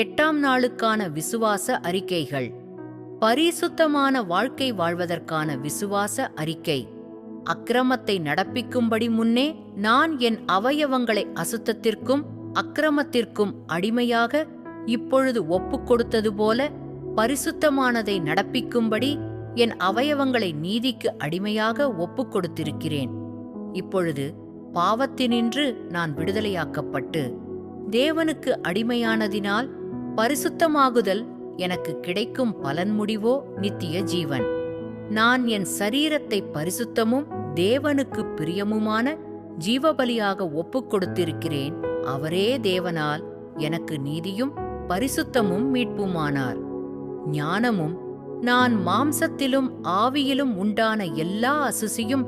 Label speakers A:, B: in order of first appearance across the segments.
A: எட்டாம் நாளுக்கான விசுவாச அறிக்கைகள் பரிசுத்தமான வாழ்க்கை வாழ்வதற்கான விசுவாச அறிக்கை அக்கிரமத்தை நடப்பிக்கும்படி முன்னே நான் என் அவயவங்களை அசுத்தத்திற்கும் அக்கிரமத்திற்கும் அடிமையாக இப்பொழுது ஒப்புக் கொடுத்தது போல பரிசுத்தமானதை நடப்பிக்கும்படி என் அவயவங்களை நீதிக்கு அடிமையாக ஒப்புக் கொடுத்திருக்கிறேன் இப்பொழுது பாவத்தினின்று நான் விடுதலையாக்கப்பட்டு தேவனுக்கு அடிமையானதினால் பரிசுத்தமாகுதல் எனக்கு கிடைக்கும் பலன் முடிவோ நித்திய ஜீவன் நான் என் சரீரத்தை பரிசுத்தமும் தேவனுக்கு பிரியமுமான ஜீவபலியாக ஒப்புக் கொடுத்திருக்கிறேன் அவரே தேவனால் எனக்கு நீதியும் பரிசுத்தமும் மீட்புமானார் ஞானமும் நான் மாம்சத்திலும் ஆவியிலும் உண்டான எல்லா அசுசியும்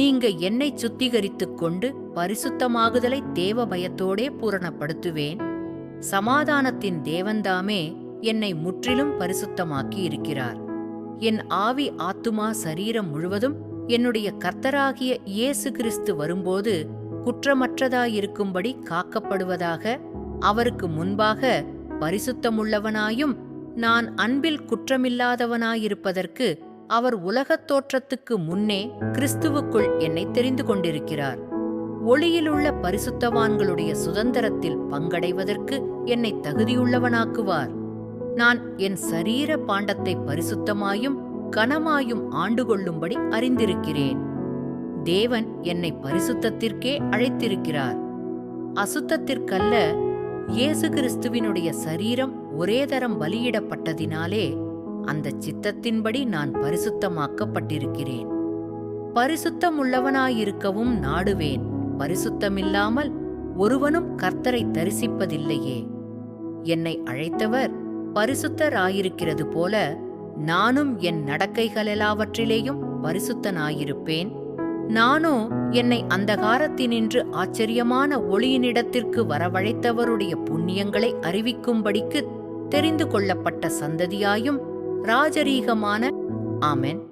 A: நீங்க என்னை சுத்திகரித்துக் கொண்டு பரிசுத்தமாகுதலை தேவ பயத்தோடே பூரணப்படுத்துவேன் சமாதானத்தின் தேவன்தாமே என்னை முற்றிலும் பரிசுத்தமாக்கி இருக்கிறார் என் ஆவி ஆத்துமா சரீரம் முழுவதும் என்னுடைய கர்த்தராகிய இயேசு கிறிஸ்து வரும்போது குற்றமற்றதாயிருக்கும்படி காக்கப்படுவதாக அவருக்கு முன்பாக பரிசுத்தமுள்ளவனாயும் நான் அன்பில் குற்றமில்லாதவனாயிருப்பதற்கு அவர் உலகத் தோற்றத்துக்கு முன்னே கிறிஸ்துவுக்குள் என்னை தெரிந்து கொண்டிருக்கிறார் ஒளியிலுள்ள பரிசுத்தவான்களுடைய சுதந்திரத்தில் பங்கடைவதற்கு என்னை தகுதியுள்ளவனாக்குவார் நான் என் சரீர பாண்டத்தை பரிசுத்தமாயும் கனமாயும் ஆண்டு கொள்ளும்படி அறிந்திருக்கிறேன் தேவன் என்னை பரிசுத்தத்திற்கே அழைத்திருக்கிறார் அசுத்தத்திற்கல்ல இயேசு கிறிஸ்துவினுடைய சரீரம் ஒரே தரம் பலியிடப்பட்டதினாலே அந்த சித்தத்தின்படி நான் பரிசுத்தமாக்கப்பட்டிருக்கிறேன் பரிசுத்தமுள்ளவனாயிருக்கவும் நாடுவேன் பரிசுத்தமில்லாமல் ஒருவனும் கர்த்தரை தரிசிப்பதில்லையே என்னை அழைத்தவர் பரிசுத்தராயிருக்கிறது போல நானும் என் நடக்கைகளெல்லாவற்றிலேயும் பரிசுத்தனாயிருப்பேன் நானோ என்னை அந்தகாரத்தினின்று ஆச்சரியமான ஒளியினிடத்திற்கு வரவழைத்தவருடைய புண்ணியங்களை அறிவிக்கும்படிக்கு தெரிந்து கொள்ளப்பட்ட சந்ததியாயும் ராஜரீகமான ஆமென்